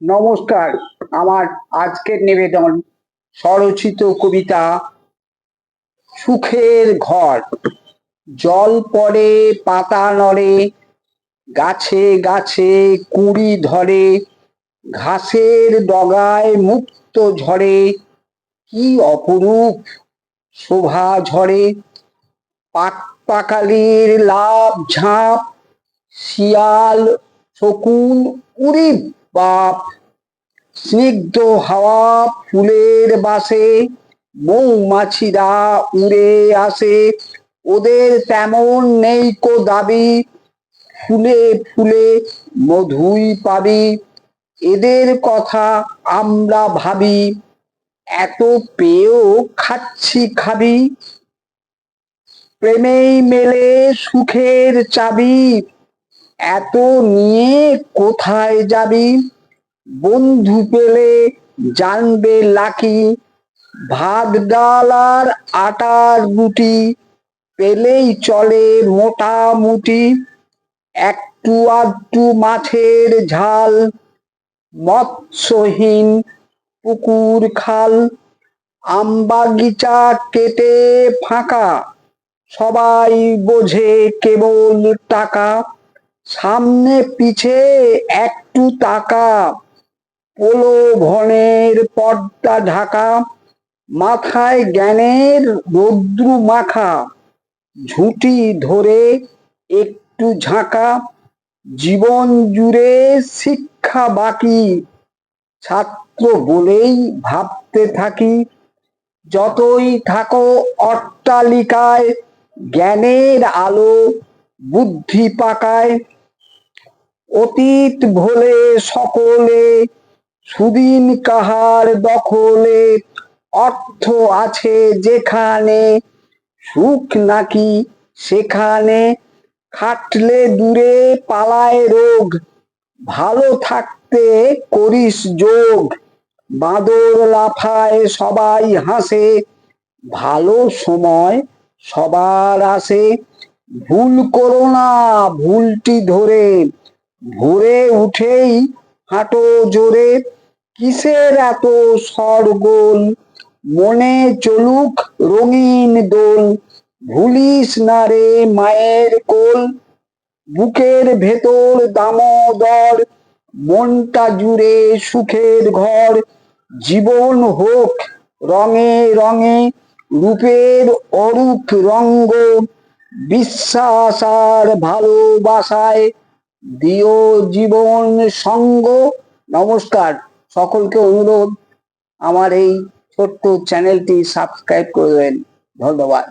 নমস্কার। আমার আজকের নিবেদন স্বরচিত কবিতা সুখের ঘর। জল পড়ে পাতা নড়ে, গাছে গাছে কুড়ি ধরে, ঘাসের ডগায় মুক্ত ঝরে, কি অপরূপ শোভা ঝরে। পাক পাকালির লাভ ঝাঁপ, শিয়াল শকুন উড়ি বাপ। স্নিগ্ধ হাওয়া ফুলের বাসে, মৌমাছিরা উড়ে আসে। ওদের তেমন নেই কো দাবি। ফুলে ফুলে মধুই পাবি। এদের কথা আমরা ভাবি। এত পেয়েও খাচ্ছি খাবি। প্রেমেই মেলে সুখের চাবি। এত নিয়ে কোথায় যাবি? বন্ধু পেলে জানবে লাকি। ভাত, ডাল আর আটার রুটি পেলেই চলে মোটামুটি। একটু আধটু মাছের ঝাল, মৎস্যহীন পুকুর খাল আমবাগিচা কেটে ফাঁকা। সবাই বোঝে কেবল টাকা। সামনে পিছে একটু তাকা। পোলো ভনের পর্দা ঢাকা, মাথায় জ্ঞানের রৌদ্রু মাখা। ঝুঁটি ধরে একটু ঝাঁকা, জীবন জুড়ে শিক্ষা বাকি। ছাত্র বলেই ভাবতে থাকি, যতই থাকো অট্টালিকায়, জ্ঞানের আলো বুদ্ধি পাকায় অতীত ভোলে সকলে, সুদিন কাহার দখলে অর্থ আছে যেখানে, সুখ নাকি সেখানে, খাটলে দূরে পালায় রোগ, ভালো থাকতে করিস যোগ, বাঁদর লাফায় সবাই হাসে, ভালো সময় সবার আসে, ভুল করো না ভুলটি ধরে ভোরে উঠেই হাঁটো জোরে, কিসের এত সরগোল? মনে চলুক রঙিন দোল, ভুলিস না রে মায়ের কোল। বুকের ভেতর দামোদর, মনটা জুড়ে সুখের ঘর। জীবন হোক রঙে রঙে, রূপের অরূপ রঙ্গ। বিশ্বাস আর ভালোবাসায় দিও জীবন সঙ্গ। নমস্কার সকলকে অনুরোধ আমার এই ছোট্ট চ্যানেলটি সাবস্ক্রাইব করে দেবেন। ধন্যবাদ।